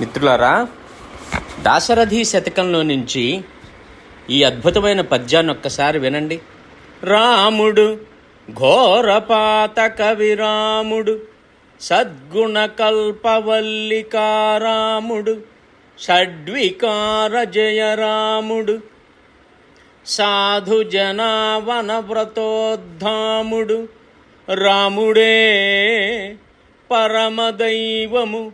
మిత్రులారా దాశరథి శతకంలో నుంచి ఈ అద్భుతమైన పద్యాన్ని ఒక్కసారి వినండి. రాముడు ఘోరపాతక విరాముడు సద్గుణ కల్పవల్లికారాముడు షడ్వికార జయరాముడు సాధు జనావన వ్రతోద్ధాముడు రాముడే పరమదైవము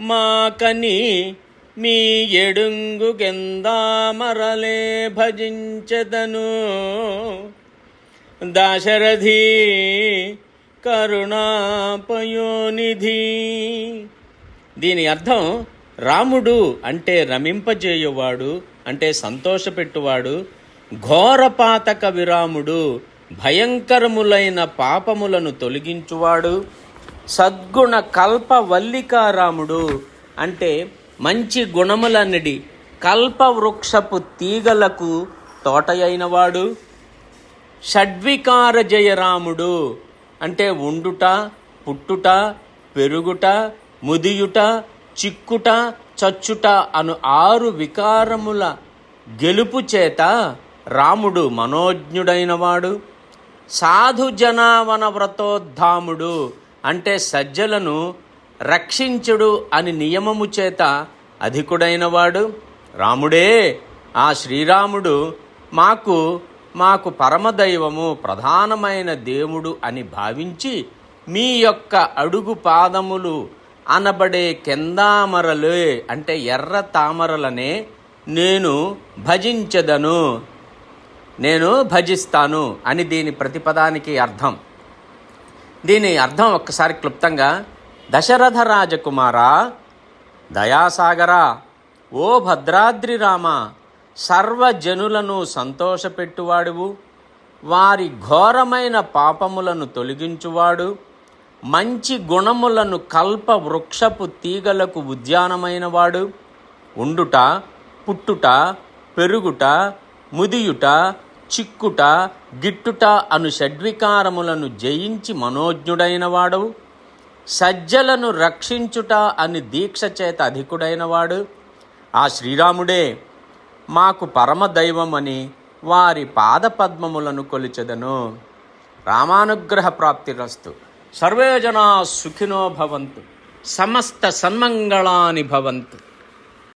మాకని మీ ఎడుంగు గెందామరలే భజించదను. దాశరథి కరుణాపయోనిధి. దీని అర్థం రాముడు అంటే రమింపజేయువాడు అంటే సంతోషపెట్టువాడు ఘోరపాతక విరాముడు భయంకరములైన పాపములను తొలగించువాడు. సద్గుణ కల్ప వల్లికారాముడు అంటే మంచి గుణములన్నిటి కల్పవృక్షపు తీగలకు తోటయైనవాడు. షడ్వికార జయరాముడు అంటే ఉండుట పుట్టుట పెరుగుట ముదియుట చిక్కుట చచ్చుట అను ఆరు వికారముల గెలుపు చేత రాముడు మనోజ్ఞుడైనవాడు. సాధు జనావన వ్రతోద్ధాముడు. అంటే సజ్జలను రక్షించుడు అని నియమము చేత అధికుడైనవాడు రాముడే. ఆ శ్రీరాముడు మాకు మాకు పరమదైవము ప్రధానమైన దేవుడు అని భావించి మీ యొక్క అడుగు పాదములు అనబడే కెందామరలే అంటే ఎర్ర తామరలనే నేను భజించదను. నేను భజిస్తాను అని దీని ప్రతిపదానికి అర్థం. దీని అర్థం ఒక్కసారి క్లుప్తంగా దశరథ రాజకుమారా దయాసాగరా ఓ భద్రాద్రి రామ సర్వజనులను సంతోషపెట్టువాడువు వారి ఘోరమైన పాపములను తొలగించువాడు మంచి గుణములను కల్ప వృక్షపు తీగలకు ఉద్యానమైనవాడు ఉండుట పుట్టుట పెరుగుట ముదియుట చిక్కుట గిట్టుట అను షడ్వికారములను జయించి మనోజ్ఞుడైన వాడవు సజ్జలను రక్షించుట అని దీక్ష చేత అధికుడైనవాడు ఆ శ్రీరాముడే మాకు పరమదైవమని వారి పాదపద్మములను కొలిచెదను. రామానుగ్రహ ప్రాప్తిరస్తు సర్వేజనా సుఖినో భవంతు. సమస్త సన్మంగళాని భవంతు.